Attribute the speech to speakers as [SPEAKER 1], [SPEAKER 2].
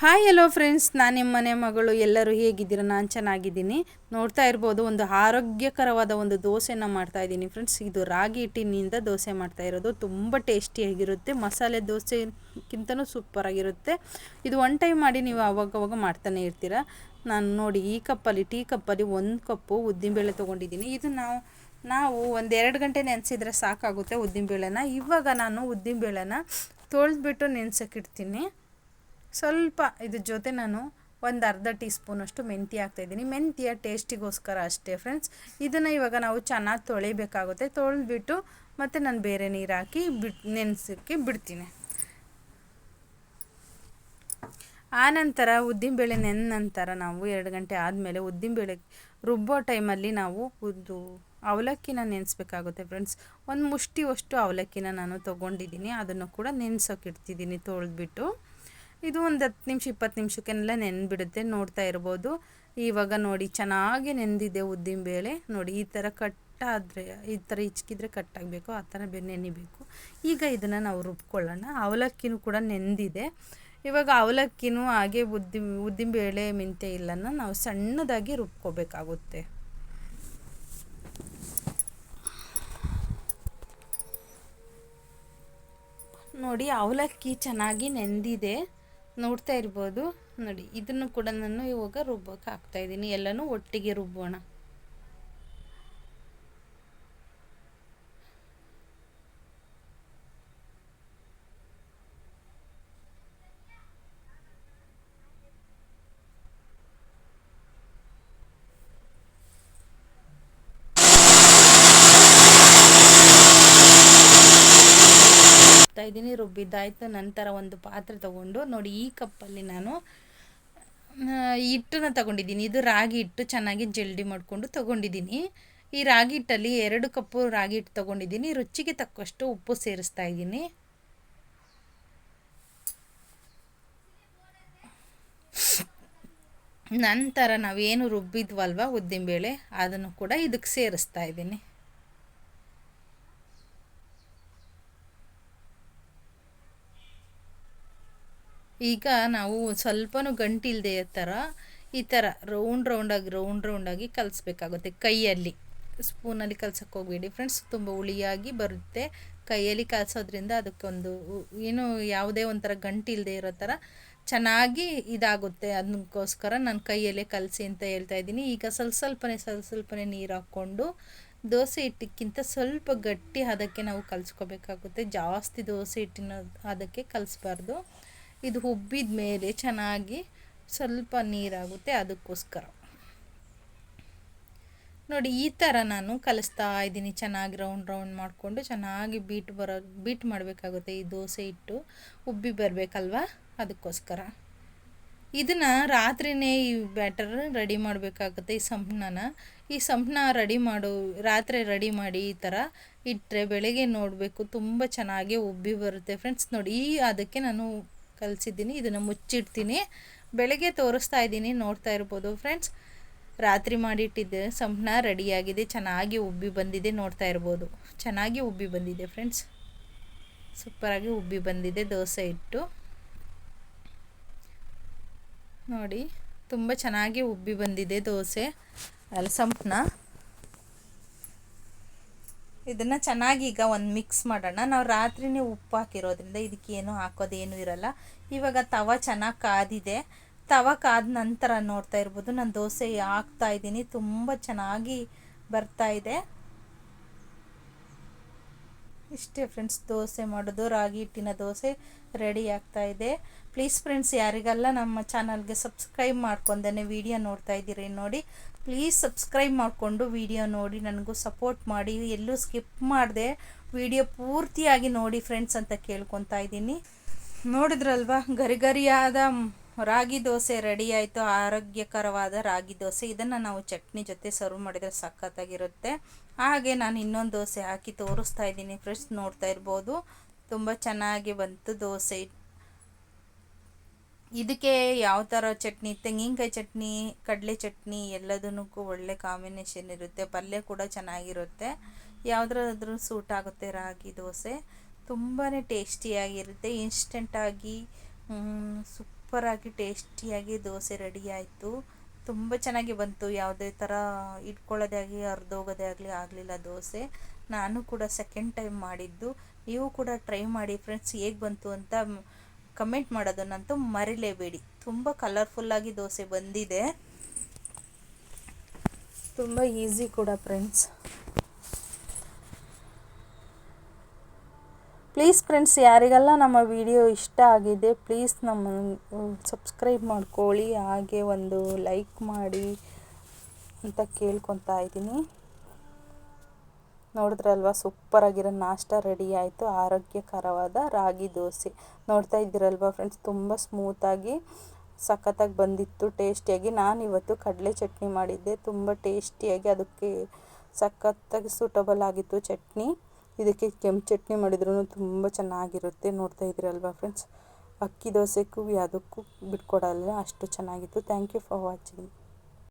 [SPEAKER 1] Hi hello friends ನಾನು ನಿಮ್ಮ ಮನೆ ಮಗಳು. ಎಲ್ಲರೂ ಹೇಗಿದ್ದೀರ? ನಾನು ಚೆನ್ನಾಗಿದ್ದೀನಿ. ನೋಡ್ತಾ ಇರ್ಬೋದು, ಒಂದು ಆರೋಗ್ಯಕರವಾದ ಒಂದು ದೋಸೆನ ಮಾಡ್ತಾ ಇದ್ದೀನಿ ಫ್ರೆಂಡ್ಸ್ ಇದು ರಾಗಿ ಹಿಟ್ಟಿನಿಂದ ದೋಸೆ ಮಾಡ್ತಾ ಇರೋದು. ತುಂಬ ಟೇಸ್ಟಿಯಾಗಿರುತ್ತೆ ಮಸಾಲೆ ದೋಸೆಗಿಂತನೂ ಸೂಪರಾಗಿರುತ್ತೆ ಇದು ಒನ್ ಟೈಮ್ ಮಾಡಿ ನೀವು ಅವಾಗವಾಗ ಮಾಡ್ತಾನೆ ಇರ್ತೀರ? ನಾನು ನೋಡಿ, ಈ ಕಪ್ಪಲ್ಲಿ, ಟೀ ಕಪ್ಪಲ್ಲಿ ಒಂದು ಕಪ್ಪು ಉದ್ದಿನಬೇಳೆ ತೊಗೊಂಡಿದ್ದೀನಿ. ಇದು ನಾವು ನಾವು ಒಂದು ಎರಡು ಗಂಟೆ ನೆನೆಸಿದ್ರೆ ಸಾಕಾಗುತ್ತೆ ಉದ್ದಿನಬೇಳೆನ. ಇವಾಗ ನಾನು ಉದ್ದಿನಬೇಳೆನ ತೊಳೆದ್ಬಿಟ್ಟು ನೆನೆಸೋಕ್ಕಿಡ್ತೀನಿ ಸ್ವಲ್ಪ ಇದ್ರ ಜೊತೆ ನಾನು ಒಂದು ಅರ್ಧ ಟೀ ಸ್ಪೂನಷ್ಟು ಮೆಂತ್ಯ ಹಾಕ್ತಾಯಿದ್ದೀನಿ ಮೆಂತ್ಯ ಟೇಸ್ಟಿಗೋಸ್ಕರ ಅಷ್ಟೇ ಫ್ರೆಂಡ್ಸ್ ಇದನ್ನು ಇವಾಗ ನಾವು ಚೆನ್ನಾಗಿ ತೊಳಿಬೇಕಾಗುತ್ತೆ. ತೊಳೆದ್ಬಿಟ್ಟು ಮತ್ತು ನಾನು ಬೇರೆ ನೀರು ಹಾಕಿ ಬಿಟ್, ನೆನೆಸೋಕ್ಕೆ ಬಿಡ್ತೀನಿ. ಆನಂತರ ಉದ್ದಿನಬೇಳೆ ನೆನ ನಂತರ ನಾವು ಎರಡು ಗಂಟೆ ಆದಮೇಲೆ ಉದ್ದಿನಬೇಳೆ ರುಬ್ಬೋ ಟೈಮಲ್ಲಿ ನಾವು ಒಂದು ಅವಲಕ್ಕಿನ ನೆನೆಸ್ಬೇಕಾಗುತ್ತೆ ಫ್ರೆಂಡ್ಸ್ ಒಂದು ಮುಷ್ಟಿಯಷ್ಟು ಅವಲಕ್ಕಿನ ನಾನು ತೊಗೊಂಡಿದ್ದೀನಿ. ಅದನ್ನು ಕೂಡ ನೆನೆಸೋಕೆ ಇಡ್ತಿದ್ದೀನಿ ತೊಳೆದ್ಬಿಟ್ಟು. ಇದು ಒಂದು ಹತ್ತು ನಿಮಿಷ, ಇಪ್ಪತ್ತು ನಿಮಿಷಕ್ಕೆಲ್ಲ ನೆನೆಬಿಡುತ್ತೆ, ನೋಡ್ತಾ ಇರ್ಬೋದು. ಇವಾಗ ನೋಡಿ, ಚೆನ್ನಾಗಿ ನೆಂದಿದೆ ಉದ್ದಿನಬೇಳೆ ನೋಡಿ, ಈ ಥರ ಕಟ್ಟಾದರೆ ಈ ಥರ ಹಿಚ್ಕಿದ್ರೆ ಕಟ್ಟಾಗಬೇಕು ಆ ಥರ ಬೇರೆ ನೆನಿಬೇಕು. ಈಗ ಇದನ್ನು ನಾವು ರುಬ್ಕೊಳ್ಳೋಣ. ಅವಲಕ್ಕಿನೂ ಕೂಡ ನೆಂದಿದೆ. ಇವಾಗ ಅವಲಕ್ಕಿನೂ ಹಾಗೆ ಉದ್ದಿ ಉದ್ದಿನಬೇಳೆ ಮೆಂತ್ಯ ಇಲ್ಲನ ನಾವು ಸಣ್ಣದಾಗಿ ರುಬ್ಕೋಬೇಕಾಗುತ್ತೆ. ನೋಡಿ, ಅವಲಕ್ಕಿ ಚೆನ್ನಾಗಿ ನೆಂದಿದೆ. ನೋಡ್ತಾ ಇರ್ಬೋದು. ನೋಡಿ ಇದನ್ನು ಕೂಡ ನಾನು ಇವಾಗ ರುಬ್ಬಕ್ಕೆ ಹಾಕ್ತಾಯಿದ್ದೀನಿ ಎಲ್ಲನೂ ಒಟ್ಟಿಗೆ ರುಬ್ಬೋಣ ಹಾಕ್ತಾ ಇದ್ದೀನಿ, ರುಬ್ಬಿದ್ದಾಯಿತು. ನಂತರ ಒಂದು ಪಾತ್ರೆ ತಗೊಂಡು ನೋಡಿ ಈ ಕಪ್ಪಲ್ಲಿ ನಾನು ಹಿಟ್ಟನ್ನ ತಗೊಂಡಿದ್ದೀನಿ. ಇದು ರಾಗಿ ಹಿಟ್ಟು ಚೆನ್ನಾಗಿ ಜಲ್ಡಿ ಮಾಡಿಕೊಂಡು ತಗೊಂಡಿದ್ದೀನಿ. ಈ ರಾಗಿ ಹಿಟ್ಟಲ್ಲಿ ಎರಡು ಕಪ್ಪು ರಾಗಿ ಹಿಟ್ಟು ತಗೊಂಡಿದ್ದೀನಿ. ರುಚಿಗೆ ತಕ್ಕಷ್ಟು ಉಪ್ಪು ಸೇರಿಸ್ತಾ ಇದ್ದೀನಿ. ನಂತರ ನಾವೇನು ರುಬ್ಬಿದ್ವಲ್ವ ಉದ್ದಿನಬೇಳೆ ಅದನ್ನು ಕೂಡ ಇದಕ್ಕೆ ಸೇರಿಸ್ತಾ ಇದ್ದೀನಿ. ಈಗ ನಾವು ಸ್ವಲ್ಪನೂ ಗಂಟಿಲ್ಲದೆ ಥರ ಈ ಥರ ರೌಂಡ್ ರೌಂಡಾಗಿ ರೌಂಡ್ ರೌಂಡಾಗಿ ಕಲಿಸ್ಬೇಕಾಗುತ್ತೆ ಕೈಯಲ್ಲಿ. ಸ್ಪೂನಲ್ಲಿ ಕಲ್ಸಕ್ಕೆ ಹೋಗಬೇಡಿ ಫ್ರೆಂಡ್ಸ್ ತುಂಬ ಹುಳಿಯಾಗಿ ಬರುತ್ತೆ. ಕೈಯಲ್ಲಿ ಕಲಿಸೋದ್ರಿಂದ ಅದಕ್ಕೊಂದು ಏನು ಯಾವುದೇ ಒಂಥರ ಗಂಟಿಲ್ಲದೆ ಇರೋ ಥರ ಚೆನ್ನಾಗಿ ಇದಾಗುತ್ತೆ. ಅದಕ್ಕೋಸ್ಕರ ನಾನು ಕೈಯಲ್ಲೇ ಕಲಸಿ ಅಂತ ಹೇಳ್ತಾ ಇದ್ದೀನಿ. ಈಗ ಸ್ವಲ್ಪ ಸ್ವಲ್ಪನೇ ಸ್ವಲ್ಪ ಸ್ವಲ್ಪನೇ ನೀರು ಹಾಕ್ಕೊಂಡು ದೋಸೆ ಹಿಟ್ಟಿಕ್ಕಿಂತ ಸ್ವಲ್ಪ ಗಟ್ಟಿ ಅದಕ್ಕೆ ನಾವು ಕಲಿಸ್ಕೋಬೇಕಾಗುತ್ತೆ. ಜಾಸ್ತಿ ದೋಸೆ ಹಿಟ್ಟಿನ ಅದಕ್ಕೆ ಕಲಿಸ್ಬಾರ್ದು. ಇದು ಹುಬ್ಬಿದ ಮೇಲೆ ಚೆನ್ನಾಗಿ ಸ್ವಲ್ಪ ನೀರಾಗುತ್ತೆ ಅದಕ್ಕೋಸ್ಕರ. ನೋಡಿ, ಈ ಥರ ನಾನು ಕಲಿಸ್ತಾ ಇದ್ದೀನಿ. ಚೆನ್ನಾಗಿ ರೌಂಡ್ ರೌಂಡ್ ಮಾಡಿಕೊಂಡು ಚೆನ್ನಾಗಿ ಬೀಟ್ ಬರೋ ಬೀಟ್ ಮಾಡಬೇಕಾಗುತ್ತೆ ಈ ದೋಸೆ ಇಟ್ಟು ಉಬ್ಬಿ ಬರಬೇಕಲ್ವಾ? ಅದಕ್ಕೋಸ್ಕರ. ಇದನ್ನು ರಾತ್ರಿನೇ ಈ ಬ್ಯಾಟರ್ ರೆಡಿ ಮಾಡಬೇಕಾಗುತ್ತೆ ಈ ಸಂಪಣನ ಈ ಸಂಪಣ ರೆಡಿ ಮಾಡು, ರಾತ್ರಿ ರೆಡಿ ಮಾಡಿ ಈ ಥರ ಇಟ್ಟರೆ ಬೆಳಗ್ಗೆ ನೋಡಬೇಕು. ತುಂಬ ಚೆನ್ನಾಗಿ ಉಬ್ಬಿ ಬರುತ್ತೆ. ಫ್ರೆಂಡ್ಸ್ ನೋಡಿ, ಈ ಅದಕ್ಕೆ ನಾನು ಕಲಿಸಿದ್ದೀನಿ, ಇದನ್ನು ಮುಚ್ಚಿಡ್ತೀನಿ. ಬೆಳಗ್ಗೆ ತೋರಿಸ್ತಾ ಇದ್ದೀನಿ, ನೋಡ್ತಾ ಇರ್ಬೋದು ಫ್ರೆಂಡ್ಸ್ ರಾತ್ರಿ ಮಾಡಿಟ್ಟಿದ್ದೆ ಸಂಪಣ ರೆಡಿಯಾಗಿದೆ, ಚೆನ್ನಾಗಿ ಉಬ್ಬಿ ಬಂದಿದೆ, ನೋಡ್ತಾ ಇರ್ಬೋದು. ಚೆನ್ನಾಗಿ ಉಬ್ಬಿ ಬಂದಿದೆ ಫ್ರೆಂಡ್ಸ್ ಸೂಪರಾಗಿ ಉಬ್ಬಿ ಬಂದಿದೆ, ದೋಸೆ ಇಟ್ಟು ನೋಡಿ, ತುಂಬ ಚೆನ್ನಾಗಿ ಉಬ್ಬಿ ಬಂದಿದೆ ದೋಸೆ. ಅಲ್ಲಿ ಸಂಪಣ ಇದನ್ನು ಚೆನ್ನಾಗಿ ಈಗ ಒಂದು ಮಿಕ್ಸ್ ಮಾಡೋಣ. ನಾವು ರಾತ್ರಿನೇ ಉಪ್ಪು ಹಾಕಿರೋದ್ರಿಂದ ಇದಕ್ಕೇನು ಹಾಕೋದೇನು ಇರಲ್ಲ. ಇವಾಗ ತವ ಚೆನ್ನಾಗಿ ಕಾದಿದೆ. ತವ ಕಾದ ನಂತರ ನೋಡ್ತಾ ಇರ್ಬೋದು. ನಾನು ದೋಸೆ ಹಾಕ್ತಾ ಇದ್ದೀನಿ. ತುಂಬ ಚೆನ್ನಾಗಿ ಬರ್ತಾ ಇದೆ. ಇಷ್ಟೇ ಫ್ರೆಂಡ್ಸ್ ದೋಸೆ ಮಾಡೋದು, ರಾಗಿ ಹಿಟ್ಟಿನ ದೋಸೆ ರೆಡಿ ಆಗ್ತಾ ಇದೆ. ಪ್ಲೀಸ್ ಫ್ರೆಂಡ್ಸ್ ಯಾರಿಗೆಲ್ಲ ನಮ್ಮ ಚಾನಲ್ಗೆ ಸಬ್ಸ್ಕ್ರೈಬ್ ಮಾಡ್ಕೊಂಡೇ ವಿಡಿಯೋ ನೋಡ್ತಾ ಇದ್ದೀರಿ ನೋಡಿ. ಪ್ಲೀಸ್ ಸಬ್ಸ್ಕ್ರೈಬ್ ಮಾಡಿಕೊಂಡು ವಿಡಿಯೋ ನೋಡಿ, ನನಗೂ ಸಪೋರ್ಟ್ ಮಾಡಿ. ಎಲ್ಲೂ ಸ್ಕಿಪ್ ಮಾಡಿದೆ ವಿಡಿಯೋ ಪೂರ್ತಿಯಾಗಿ ನೋಡಿ ಫ್ರೆಂಡ್ಸ್ ಅಂತ ಕೇಳ್ಕೊತಾ ಇದ್ದೀನಿ. ನೋಡಿದ್ರಲ್ವಾ, ಗರಿ ಗರಿಯಾದ ರಾಗಿ ದೋಸೆ ರೆಡಿ ಆಯಿತು, ಆರೋಗ್ಯಕರವಾದ ರಾಗಿ ದೋಸೆ. ಇದನ್ನು ನಾವು ಚಟ್ನಿ ಜೊತೆ ಸರ್ವ್ ಮಾಡಿದರೆ ಸಖತ್ತಾಗಿರುತ್ತೆ. ಹಾಗೆ ನಾನು ಇನ್ನೊಂದು ದೋಸೆ ಹಾಕಿ ತೋರಿಸ್ತಾ ಇದ್ದೀನಿ. ಫ್ರೆಂಡ್ಸ್ ನೋಡ್ತಾ ಇರ್ಬೋದು. ತುಂಬ ಚೆನ್ನಾಗಿ ಬಂತು ದೋಸೆ. ಇದಕ್ಕೆ ಯಾವ ಥರ ಚಟ್ನಿ? ತೆಂಗಿನಕಾಯಿ ಚಟ್ನಿ, ಕಡಲೆ ಚಟ್ನಿ ಎಲ್ಲದನ್ನೂ ಒಳ್ಳೆ ಕಾಂಬಿನೇಷನ್ ಇರುತ್ತೆ. ಪಲ್ಯ ಕೂಡ ಚೆನ್ನಾಗಿರುತ್ತೆ. ಯಾವುದ್ರಾದ್ರೂ ಸೂಟ್ ಆಗುತ್ತೆ ರಾಗಿ ದೋಸೆ. ತುಂಬಾ ಟೇಸ್ಟಿಯಾಗಿರುತ್ತೆ ಇನ್ಸ್ಟೆಂಟಾಗಿ ಸೂಪ್ ಸೂಪರಾಗಿ ಟೇಸ್ಟಿಯಾಗಿ ದೋಸೆ ರೆಡಿ ಆಯಿತು. ತುಂಬ ಚೆನ್ನಾಗಿ ಬಂತು. ಯಾವುದೇ ಥರ ಇಟ್ಕೊಳ್ಳೋದೇ ಆಗಲಿ ಹರಿದೋಗೋದೇ ಆಗಲಿ ಆಗಲಿಲ್ಲ ದೋಸೆ. ನಾನು ಕೂಡ ಸೆಕೆಂಡ್ ಟೈಮ್ ಮಾಡಿದ್ದು. ನೀವು ಕೂಡ ಟ್ರೈ ಮಾಡಿ ಫ್ರೆಂಡ್ಸ್ ಹೇಗೆ ಬಂತು ಅಂತ ಕಮೆಂಟ್ ಮಾಡೋದನ್ನಂತೂ ಮರಿಲೇಬೇಡಿ. ತುಂಬ ಕಲರ್ಫುಲ್ಲಾಗಿ ದೋಸೆ ಬಂದಿದೆ. ತುಂಬ ಈಸಿ ಕೂಡ ಫ್ರೆಂಡ್ಸ್ ಪ್ಲೀಸ್ ಫ್ರೆಂಡ್ಸ್ ಯಾರಿಗೆಲ್ಲ ನಮ್ಮ ವಿಡಿಯೋ ಇಷ್ಟ ಆಗಿದೆ ಪ್ಲೀಸ್ ನಮ್ಮ ಸಬ್ಸ್ಕ್ರೈಬ್ ಮಾಡ್ಕೊಳ್ಳಿ, ಹಾಗೆ ಒಂದು ಲೈಕ್ ಮಾಡಿ ಅಂತ ಕೇಳ್ಕೊತಾ ಇದ್ದೀನಿ. ನೋಡಿದ್ರಲ್ವ ಸೂಪರಾಗಿರೋ ನಾಷ್ಟ ರೆಡಿ ಆಯಿತು, ಆರೋಗ್ಯಕರವಾದ ರಾಗಿ ದೋಸೆ. ನೋಡ್ತಾ ಇದ್ದೀರಲ್ವ ಫ್ರೆಂಡ್ಸ್ ತುಂಬ ಸ್ಮೂತಾಗಿ ಸಖತ್ತಾಗಿ ಬಂದಿತ್ತು ಟೇಸ್ಟಿಯಾಗಿ ನಾನು ಇವತ್ತು ಕಡಲೆ ಚಟ್ನಿ ಮಾಡಿದ್ದೆ, ತುಂಬ ಟೇಸ್ಟಿಯಾಗಿ ಅದಕ್ಕೆ ಸಖತ್ತಾಗಿ ಸೂಟಬಲ್ ಆಗಿತ್ತು ಚಟ್ನಿ. ಇದಕ್ಕೆ ಕೆಂಪು ಚಟ್ನಿ ಮಾಡಿದ್ರೂ ತುಂಬ ಚೆನ್ನಾಗಿರುತ್ತೆ. ನೋಡ್ತಾ ಇದ್ದೀರಲ್ವ ಫ್ರೆಂಡ್ಸ್ ಅಕ್ಕಿ ದೋಸೆಗೂ ಯಾವುದಕ್ಕೂ ಬಿಟ್ಕೊಡಲ್ಲ. ಅಷ್ಟು ಚೆನ್ನಾಗಿತ್ತು. Thank you for watching